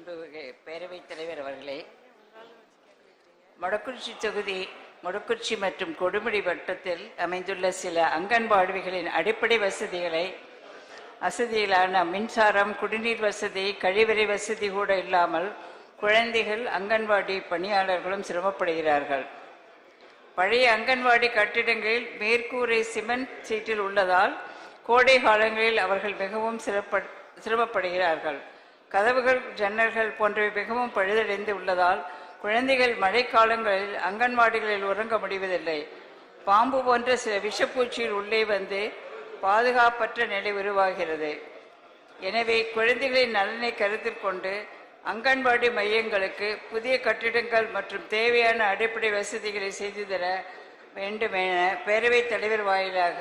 மாண்புமிகு பேரவைத் தலைவர் அவர்களே மொடக்குறிச்சி தொகுதி மொடக்குறிச்சி மற்றும் கொடுமுடி வட்டத்தில் அமைந்துள்ள சில அங்கன்வாடிகளின் அடிப்படை வசதிகளை வசதியிலான மின்சாரம் குடிநீர் வசதி கழிவறை வசதி கூட இல்லாமல் குழந்தைகள் அங்கன்வாடி பணியாளர்களும் சிரமப்படுகிறார்கள். பழைய அங்கன்வாடி கட்டிடங்களில் மேற்கூரை சிமெண்ட் சீட்டில் உள்ளதால் கோடை காலங்களில் அவர்கள் மிகவும் சிறப்ப சிரமப்படுகிறார்கள். கதவுகள் ஜன்னல்கள் போன்றவை மிகவும் பழுதடைந்து உள்ளதால் குழந்தைகள் மழைக்காலங்களில் அங்கன்வாடிகளில் உறங்க முடிவதில்லை. பாம்பு போன்ற சில விஷப்பூச்சியில் உள்ளே வந்து பாதுகாப்பற்ற நிலை உருவாகிறது. எனவே குழந்தைகளின் நலனை கருத்தில் கொண்டு அங்கன்வாடி மையங்களுக்கு புதிய கட்டிடங்கள் மற்றும் தேவையான அடிப்படை வசதிகளை செய்து தர வேண்டும் என பேரவைத் தலைவர் வாயிலாக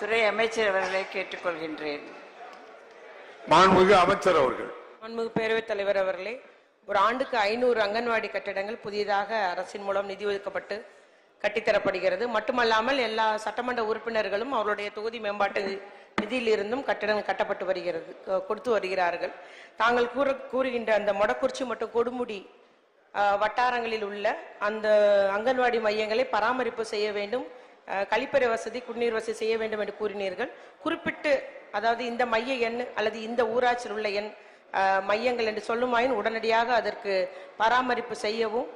துறை அமைச்சர் அவர்களை கேட்டுக்கொள்கின்றேன். மாண்புமிகு அமைச்சர் அவர்கள் மாண்புமிகு பேரவைத் தலைவர் அவர்களே ஒரு ஆண்டுக்கு ஐநூறு அங்கன்வாடி கட்டிடங்கள் புதியதாக அரசின் மூலம் நிதி ஒதுக்கப்பட்டு கட்டித்தரப்படுகிறது. மட்டுமல்லாமல் எல்லா சட்டமன்ற உறுப்பினர்களும் அவருடைய தொகுதி மேம்பாட்டு நிதியிலிருந்தும் கட்டிடங்கள் கட்டப்பட்டு வருகிறது கொடுத்து வருகிறார்கள். தாங்கள் கூற கூறுகின்ற அந்த மொடக்குறிச்சி மற்றும் கொடுமுடி வட்டாரங்களில் உள்ள அந்த அங்கன்வாடி மையங்களை பராமரிப்பு செய்ய வேண்டும் கழிப்பறை வசதி குடிநீர் வசதி செய்ய வேண்டும் என்று கூறினீர்கள். குறிப்பிட்டு அதாவது இந்த மைய எண் அல்லது இந்த ஊராட்சியில் உள்ள எண் மையங்கள் என்று சொல்லுமாயின் உடனடியாக அதற்கு பராமரிப்பு செய்யவும்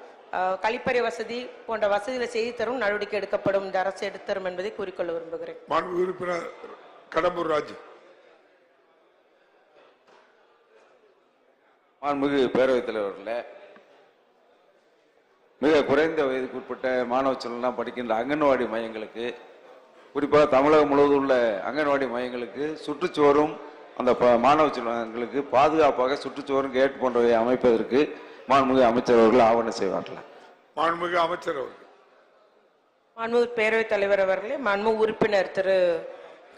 கழிப்பறை வசதி போன்ற வசதிகளை செய்து தரும் நடவடிக்கை எடுக்கப்படும் இந்த அரசு எடுத்தரும் என்பதை கூறிக்கொள்ள விரும்புகிறேன். மாண்புமிகு உறுப்பினர் கடம்பூர் ராஜு. மாண்புமிகு பேரவைத் தலைவர்களே மிக குறைந்த வயதுக்கு உட்பட்ட மாணவ செல்வம்லாம் படிக்கின்ற அங்கன்வாடி மையங்களுக்கு குறிப்பாக தமிழகம் முழுவதும் உள்ள அங்கன்வாடி மையங்களுக்கு சுற்றுச்சுவரும் அந்த மாணவ செல்வங்களுக்கு பாதுகாப்பாக சுற்றுச்சுவரும் கேட் போன்றவை அமைப்பதற்கு மாண்புமிகு அமைச்சர் அவர்கள் ஆவணம் செய்வார்கள். மாண்புமிகு அமைச்சர் அவர்கள். மாண்புமிகு பேரவைத் தலைவர் அவர்களே மாண்புமிகு உறுப்பினர் திரு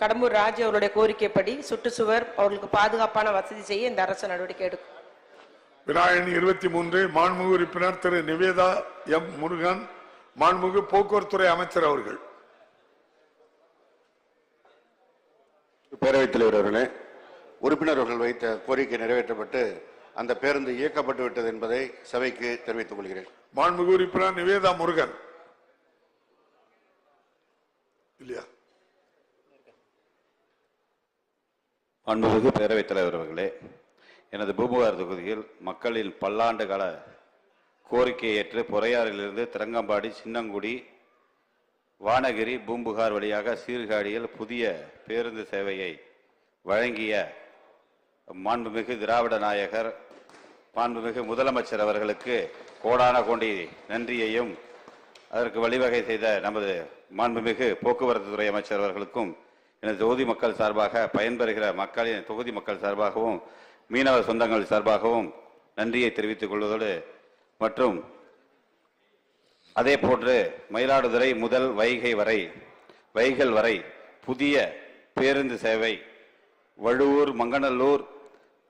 கடம்பூர் ராஜு அவருடைய கோரிக்கைப்படி சுற்றுச்சுவர் அவர்களுக்கு பாதுகாப்பான வசதி செய்ய இந்த அரசு நடவடிக்கை எடுக்கும். விநாயகன் இருபத்தி மூன்று மாண்புமிகு உறுப்பினர் திரு நிவேதா எம் முருகன் மாண்புமிகு போக்குவரத்துறை அமைச்சர் அவர்கள். பேரவைத் தலைவர் அவர்களே உறுப்பினர் அவர்கள் வைத்த கோரிக்கை நிறைவேற்றப்பட்டு அந்த பேருந்து இயக்கப்பட்டு விட்டது என்பதை சபைக்கு தெரிவித்துக் கொள்கிறேன். மாண்புமிகு உறுப்பினர் நிவேதா முருகன். இல்லையா? மாண்புமிகு பேரவைத் தலைவர் அவர்களே எனது பூம்புகார் தொகுதியில் மக்களின் பல்லாண்டு கால கோரிக்கையை ஏற்று பொறையாறிலிருந்து திரங்கம்பாடி சின்னங்குடி வானகிரி பூம்புகார் வழியாக சீர்காழியில் புதிய பேருந்து சேவையை வழங்கிய மாண்புமிகு திராவிட நாயகர் மாண்புமிகு முதலமைச்சர் அவர்களுக்கு கோடான கோண்டி நன்றியையும் அதற்கு வழிவகை செய்த நமது மாண்புமிகு போக்குவரத்து துறை அமைச்சர் அவர்களுக்கும் எனது தொகுதி மக்கள் சார்பாக பயன்பெறுகிற மக்களின் தொகுதி மக்கள் சார்பாகவும் மீனவ சொந்தங்கள் சார்பாகவும் நன்றியை தெரிவித்துக் கொள்வதோடு மற்றும் அதே போன்று மயிலாடுதுறை முதல் வைகை வரை வைகல் வரை புதிய பேருந்து சேவை வழுவூர் மங்கநல்லூர்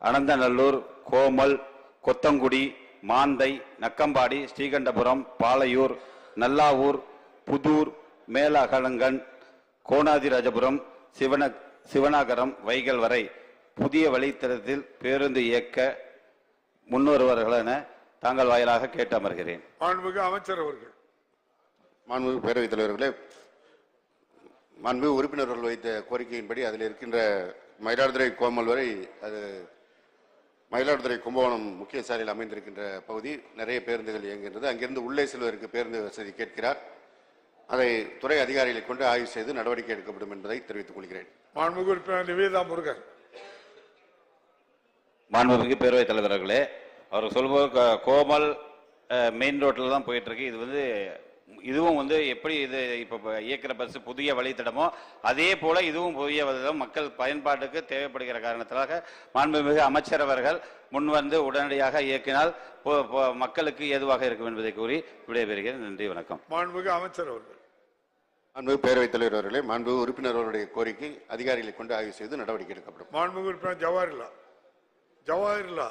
அனந்தநல்லூர் கோமல் கொத்தங்குடி மாந்தை நக்கம்பாடி ஸ்ரீகண்டபுரம் பாலையூர் நல்லாவூர் புதூர் மேலகலங்கன் கோணாதிராஜபுரம் சிவன சிவனாகரம் வைகல் வரை. புதிய வழித்தடத்தில் பேருந்து இயக்க முன்வருவார்கள் என தாங்கள் வாயிலாக கேட்டு அமர்கிறேன் மாண்புமிகு அமைச்சர் அவர்கள். மாண்புமிகு பேரவைத் தலைவர்களே மாண்புமிகு உறுப்பினர் அவர்கள் வைத்த கோரிக்கையின்படி அதில் இருக்கின்ற மயிலாடுதுறை கோமல் வரை அது மயிலாடுதுறை கும்பகோணம் முக்கிய சாலையில் அமைந்திருக்கின்ற பகுதி நிறைய பேருந்துகள் இயங்குகின்றது. அங்கிருந்து உள்ளே செல்வதற்கு பேருந்து வசதி கேட்கிறார். அதை துறை அதிகாரிகளை கொண்டு ஆய்வு செய்து நடவடிக்கை எடுக்கப்படும் என்பதை தெரிவித்துக் கொள்கிறேன். மாண்புமிகு உறுப்பினர் நிவேதா முருகன். மாண்புமிகு பேரவைத் தலைவர்களே அவர் சொல்லும்போது கோமல் மெயின் ரோட்டில் தான் போயிட்டு இருக்கு இது வந்து இதுவும் வந்து எப்படி இது இப்போ இயக்குற பஸ் புதிய வழித்தடமோ அதே போல இதுவும் புதிய வழித்தடம் மக்கள் பயன்பாட்டுக்கு தேவைப்படுகிற காரணத்தினாக மாண்புமிகு அமைச்சர் அவர்கள் முன் வந்து உடனடியாக இயக்கினால் மக்களுக்கு ஏதுவாக இருக்கும் என்பதை கூறி விடைபெறுகிறேன். நன்றி வணக்கம். மாண்புமிகு அமைச்சர் அவர்கள். மாண்புமிகு பேரவைத் தலைவர் அவர்களே மாண்புமிகு உறுப்பினர் அவருடைய கோரிக்கை அதிகாரிகளை கொண்டு ஆய்வு செய்து நடவடிக்கை எடுக்கப்படும். மாண்புமிகு உறுப்பினர் ஜவாஹர்லா ஜவாஹர்லா